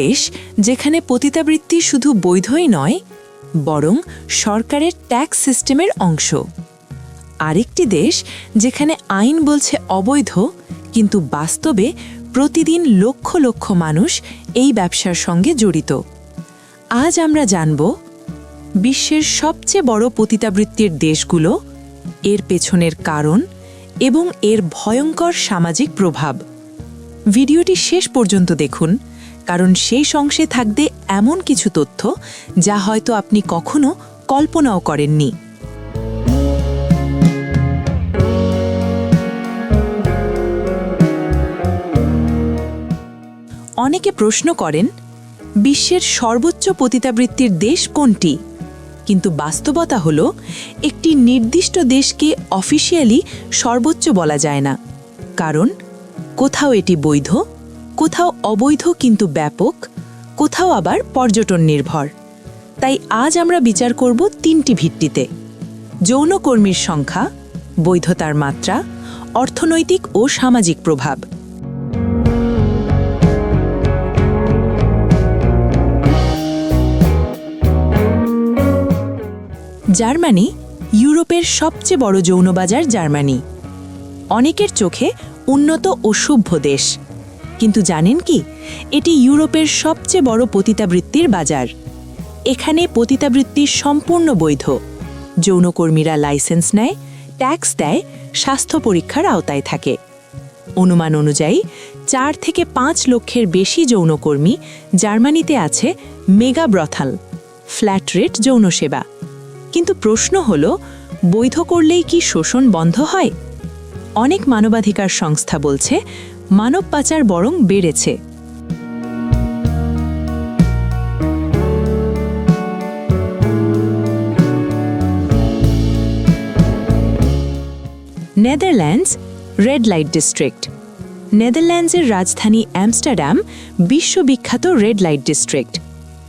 দেশ যেখানে পতিতাবৃত্তি শুধু বৈধই নয়, বরং সরকারের ট্যাক্স সিস্টেমের অংশ। আরেকটি দেশ যেখানে আইন বলছে অবৈধ, কিন্তু বাস্তবে প্রতিদিন লক্ষ লক্ষ মানুষ এই ব্যবসার সঙ্গে জড়িত। আজ আমরা জানব, বিশ্বের সবচেয়ে বড় পতিতাবৃত্তির দেশগুলো, এর পেছনের কারণ এবং এর ভয়ঙ্কর সামাজিক প্রভাব। ভিডিওটি শেষ পর্যন্ত দেখুন। কারণ সেই অংশে থাকবে এমন কিছু তথ্য যা হয়তো আপনি কখনো কল্পনাও করেননি। অনেকে প্রশ্ন করেন, বিশ্বের সর্বোচ্চ পতিতাবৃত্তির দেশ কোনটি? কিন্তু বাস্তবতা হল, একটি নির্দিষ্ট দেশকে অফিসিয়ালি সর্বোচ্চ বলা যায় না। কারণ কোথাও এটি বৈধ কোথাও অবৈধ কিন্তু ব্যাপক, কোথাও আবার পর্যটন নির্ভর। তাই আজ আমরা বিচার করব তিনটি ভিত্তিতে। যৌনকর্মীর সংখ্যা, বৈধতার মাত্রা, অর্থনৈতিক ও সামাজিক প্রভাব। জার্মানি, ইউরোপের সবচেয়ে বড় যৌনবাজার জার্মানি। অনেকের চোখে উন্নত ও সভ্য দেশ। কিন্তু জানেন কি? এটি ইউরোপের সবচেয়ে বড় পতিতাবৃত্তির বাজার। এখানে পতিতাবৃত্তি সম্পূর্ণ বৈধ। যৌনকর্মীরা লাইসেন্স নেয়, ট্যাক্স দেয়, স্বাস্থ্য পরীক্ষার আওতায় থাকে। অনুমান অনুযায়ী, চার থেকে পাঁচ লক্ষের বেশি যৌনকর্মী জার্মানিতে আছে মেগা ব্রথাল, ফ্ল্যাট রেট যৌন সেবা। কিন্তু প্রশ্ন হল, বৈধ করলেই কি শোষণ বন্ধ হয়? অনেক মানবাধিকার সংস্থা বলছে মানব পাচার বরং বেড়েছে। Netherlands red light district. নেদারল্যান্ডসের রাজধানী অ্যামস্টারডাম বিশ্ববিখ্যাত রেড লাইট ডিস্ট্রিক্ট।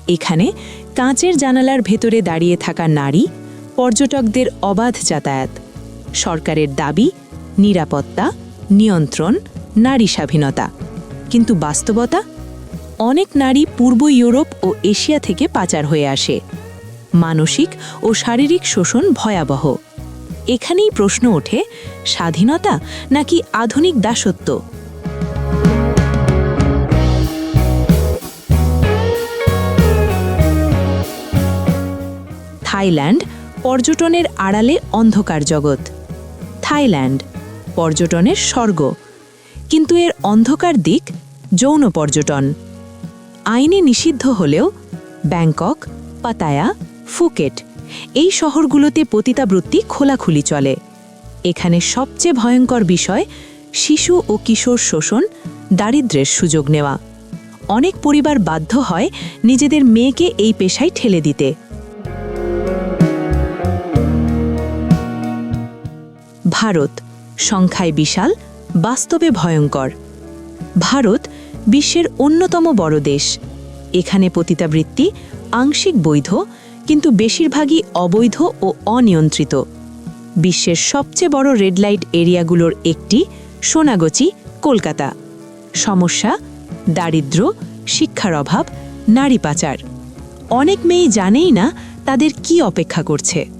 এখানে কাঁচের জানালার ভেতরে দাঁড়িয়ে থাকা নারী, পর্যটকদের অবাধ যাতায়াত। সরকারের দাবি, নিরাপত্তা, নিয়ন্ত্রণ নারী স্বাধীনতা। কিন্তু বাস্তবতা? অনেক নারী পূর্ব ইউরোপ ও এশিয়া থেকে পাচার হয়ে আসে। মানসিক ও শারীরিক শোষণ ভয়াবহ। এখানেই প্রশ্ন ওঠে, স্বাধীনতা নাকি আধুনিক দাসত্ব? থাইল্যান্ড পর্যটনের আড়ালে অন্ধকার জগৎ। থাইল্যান্ড, পর্যটনের স্বর্গ। কিন্তু এর অন্ধকার দিক যৌন পর্যটন। আইনে নিষিদ্ধ হলেও ব্যাংকক, পাতায়া, ফুকেট এই শহরগুলোতে পতিতাবৃত্তি খোলাখুলি চলে। এখানে সবচেয়ে ভয়ঙ্কর বিষয় শিশু ও কিশোর শোষণ, দারিদ্র্যের সুযোগ নেওয়া। অনেক পরিবার বাধ্য হয় নিজেদের মেয়েকে এই পেশায় ঠেলে দিতে। ভারত, সংখ্যায় বিশাল বাস্তবে ভয়ঙ্কর। ভারত বিশ্বের অন্যতম বড় দেশ। এখানে পতিতাবৃত্তি, আংশিক বৈধ, কিন্তু বেশিরভাগই অবৈধ ও অনিয়ন্ত্রিত। বিশ্বের সবচেয়ে বড় রেড লাইট এরিয়াগুলোর একটি সোনাগচি, কলকাতা। সমস্যা, দারিদ্র, শিক্ষার অভাব, নারী পাচার। অনেক মেয়ে জানেই না তাদের কি অপেক্ষা করছে।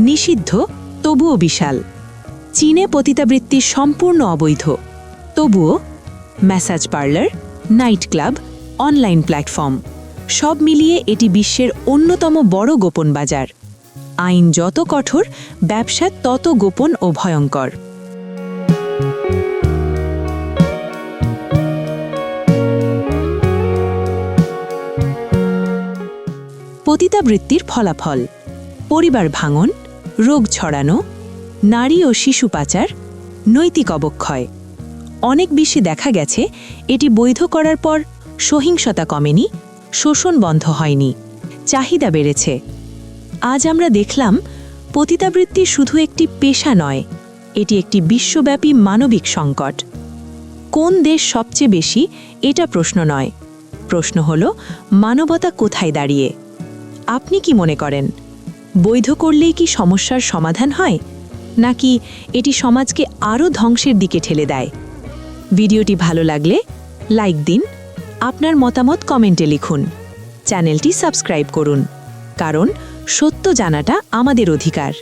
নিষিদ্ধ, তবুও বিশাল। চীনে পতিতাবৃত্তি সম্পূর্ণ অবৈধ। তবুও massage parlour, night club, online platform, সব মিলিয়ে এটি বিশ্বের অন্যতম বড় গোপন বাজার। আইন যত কঠোর, ব্যবসা তত গোপন ও ভয়ঙ্কর। পতিতাবৃত্তির ফলাফল, পরিবার ভাঙন রোগ ছড়ানো, নারী ও শিশু পাচার, নৈতিক অবক্ষয়। অনেক বেশি দেখা গেছে, এটি বৈধ করার পর সহিংসতা কমেনি, শোষণ বন্ধ হয়নি, চাহিদা বেড়েছে। আজ আমরা দেখলাম, পতিতাবৃত্তি শুধু একটি পেশা নয়, এটি একটি বিশ্বব্যাপী মানবিক সংকট। কোন দেশ সবচেয়ে বেশি, এটা প্রশ্ন নয়। প্রশ্ন হল, মানবতা কোথায় দাঁড়িয়ে? আপনি কি মনে করেন? বৈধ করলেই কি সমস্যার সমাধান হয়? নাকি এটি সমাজকে আরও ধ্বংসের দিকে ঠেলে দেয়? ভিডিওটি ভালো লাগলে লাইক দিন, আপনার মতামত কমেন্টে লিখুন। চ্যানেলটি সাবস্ক্রাইব করুন, কারণ সত্য জানাটা আমাদের অধিকার।